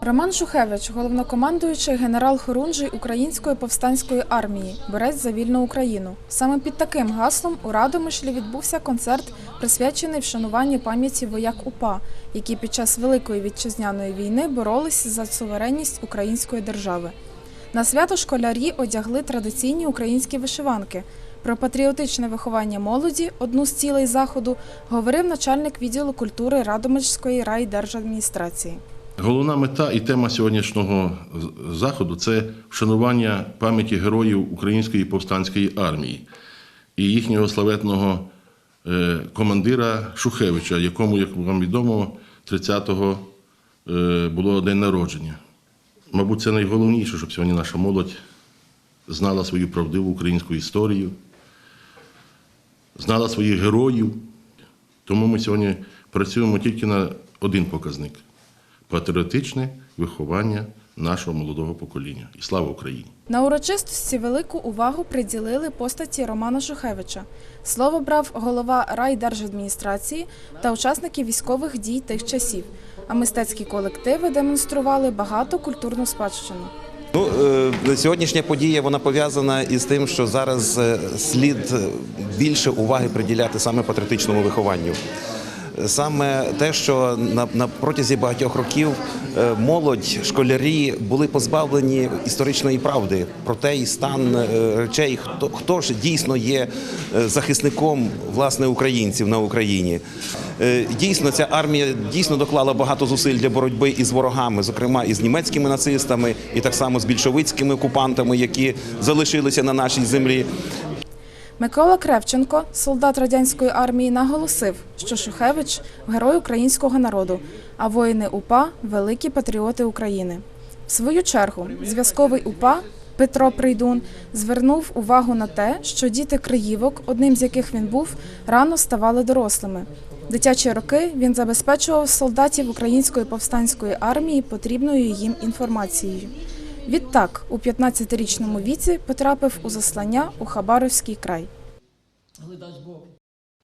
Роман Шухевич, головнокомандуючий генерал Хорунжий Української повстанської армії, борець за вільну Україну. Саме під таким гаслом у Радомишлі відбувся концерт, присвячений вшануванню пам'яті вояк УПА, які під час Великої вітчизняної війни боролись за суверенність української держави. На свято школярі одягли традиційні українські вишиванки. Про патріотичне виховання молоді, одну з цілей заходу, говорив начальник відділу культури Радомишльської райдержадміністрації. Головна мета і тема сьогоднішнього заходу це вшанування пам'яті героїв Української повстанської армії і їхнього славетного е, командира Шухевича, якому, як вам відомо, 30-го е, було день народження. Мабуть, це найголовніше, щоб сьогодні наша молодь знала свою правдиву українську історію, знала своїх героїв. Тому ми сьогодні працюємо тільки на один показник патріотичне виховання нашого молодого покоління. І слава Україні! На урочистості велику увагу приділили постаті Романа Шухевича. Слово брав голова райдержадміністрації та учасники військових дій тих часів. А мистецькі колективи демонстрували багату культурну спадщину. Ну, е, сьогоднішня подія вона пов'язана із тим, що зараз е, слід е, більше уваги приділяти саме патріотичному вихованню. Саме те, що на, на протязі багатьох років молодь, школярі були позбавлені історичної правди про те і стан е, речей, хто, хто ж дійсно є е, захисником власне українців на Україні. Е, Дійсно, ця армія дійсно доклала багато зусиль для боротьби із ворогами, зокрема із німецькими нацистами, і так само з більшовицькими окупантами, які залишилися на нашій землі. Микола Кревченко, солдат радянської армії, наголосив, що Шухевич герой українського народу, а воїни УПА великі патріоти України. В свою чергу, зв'язковий УПА Петро Прийдун звернув увагу на те, що діти Криївок, одним з яких він був, рано ставали дорослими. Дитячі роки він забезпечував солдатів української повстанської армії потрібною їм інформацією. Відтак, у 15-річному віці потрапив у заслання у Хабаровський край.